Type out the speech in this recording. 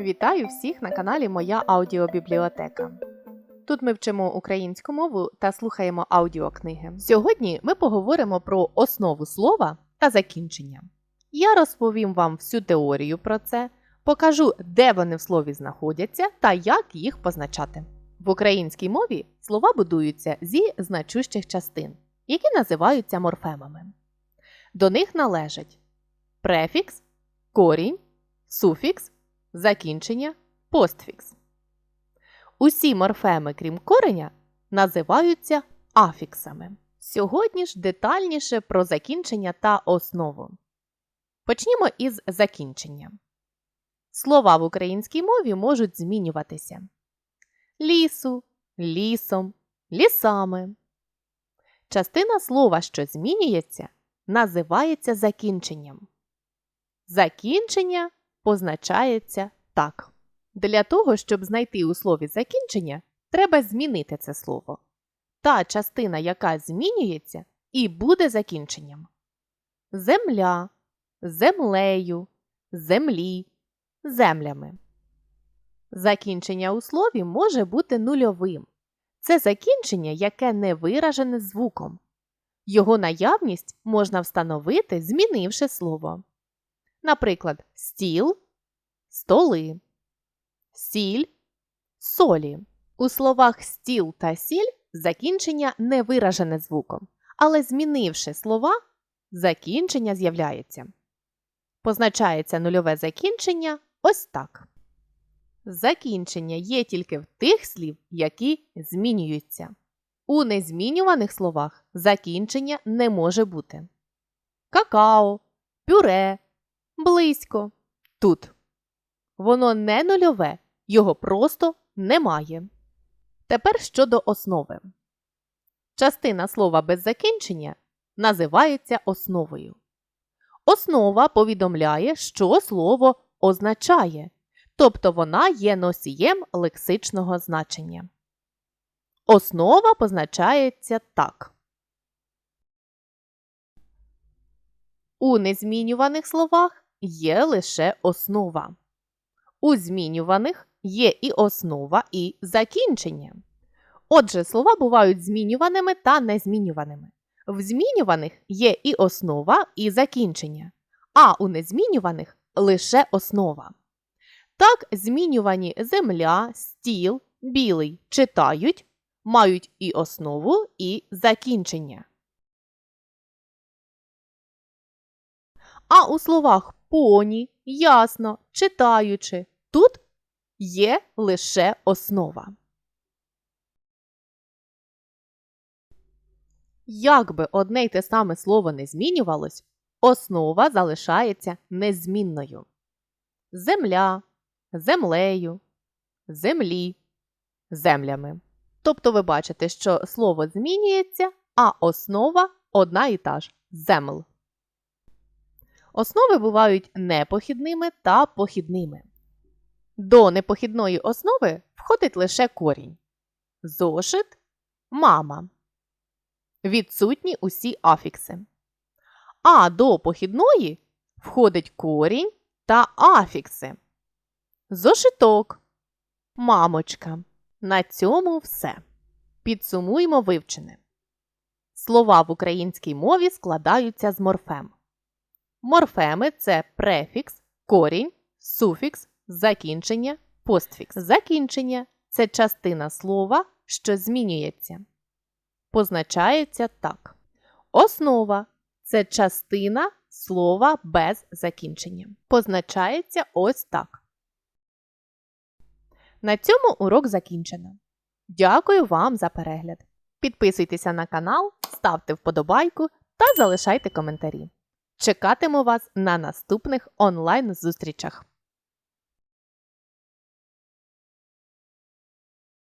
Вітаю всіх на каналі Моя аудіобібліотека. Тут ми вчимо українську мову та слухаємо аудіокниги. Сьогодні ми поговоримо про основу слова та закінчення. Я розповім вам всю теорію про це, покажу, де вони в слові знаходяться та як їх позначати. В українській мові слова будуються зі значущих частин, які називаються морфемами. До них належать префікс, корінь, суфікс, закінчення, постфікс. Усі морфеми, крім кореня, називаються афіксами. Сьогодні ж детальніше про закінчення та основу. Почнімо із закінчення. Слова в українській мові можуть змінюватися лісу, лісом, лісами. Частина слова, що змінюється, називається закінченням. Закінчення позначається так. Для того, щоб знайти у слові закінчення, треба змінити це слово. Та частина, яка змінюється, і буде закінченням. Земля, землею, землі, землями. Закінчення у слові може бути нульовим. Це закінчення, яке не виражене звуком. Його наявність можна встановити, змінивши слово. Наприклад, стіл, столи, сіль, солі. У словах стіл та сіль закінчення не виражене звуком, але змінивши слова, закінчення з'являється. Позначається нульове закінчення ось так. Закінчення є тільки в тих слів, які змінюються. У незмінюваних словах закінчення не може бути. Какао, пюре, близько. Тут. Воно не нульове, його просто немає. Тепер щодо основи. Частина слова без закінчення називається основою. Основа повідомляє, що слово означає, тобто вона є носієм лексичного значення. Основа позначається так. У незмінюваних словах є лише основа. У змінюваних є і основа, і закінчення. Отже, слова бувають змінюваними та незмінюваними. В змінюваних є і основа, і закінчення, а у незмінюваних лише основа. Так, змінювані земля, стіл, білий читають, мають і основу, і закінчення. А у словах поні, ясно, читаючи, тут є лише основа. Як би одне й те саме слово не змінювалось, основа залишається незмінною. Земля, землею, землі, землями. Тобто ви бачите, що слово змінюється, а основа одна і та ж земл. Основи бувають непохідними та похідними. До непохідної основи входить лише корінь. Зошит мама. Відсутні усі афікси. А до похідної входить корінь та афікси. Зошиток. Мамочка. На цьому все. Підсумуємо вивчене. Слова в українській мові складаються з морфем. Морфеми це префікс, корінь, суфікс, закінчення, постфікс. Закінчення це частина слова, що змінюється. Позначається так. Основа це частина слова без закінчення. Позначається ось так. На цьому урок закінчено. Дякую вам за перегляд. Підписуйтеся на канал, ставте вподобайку та залишайте коментарі. Чекатиму вас на наступних онлайн зустрічах.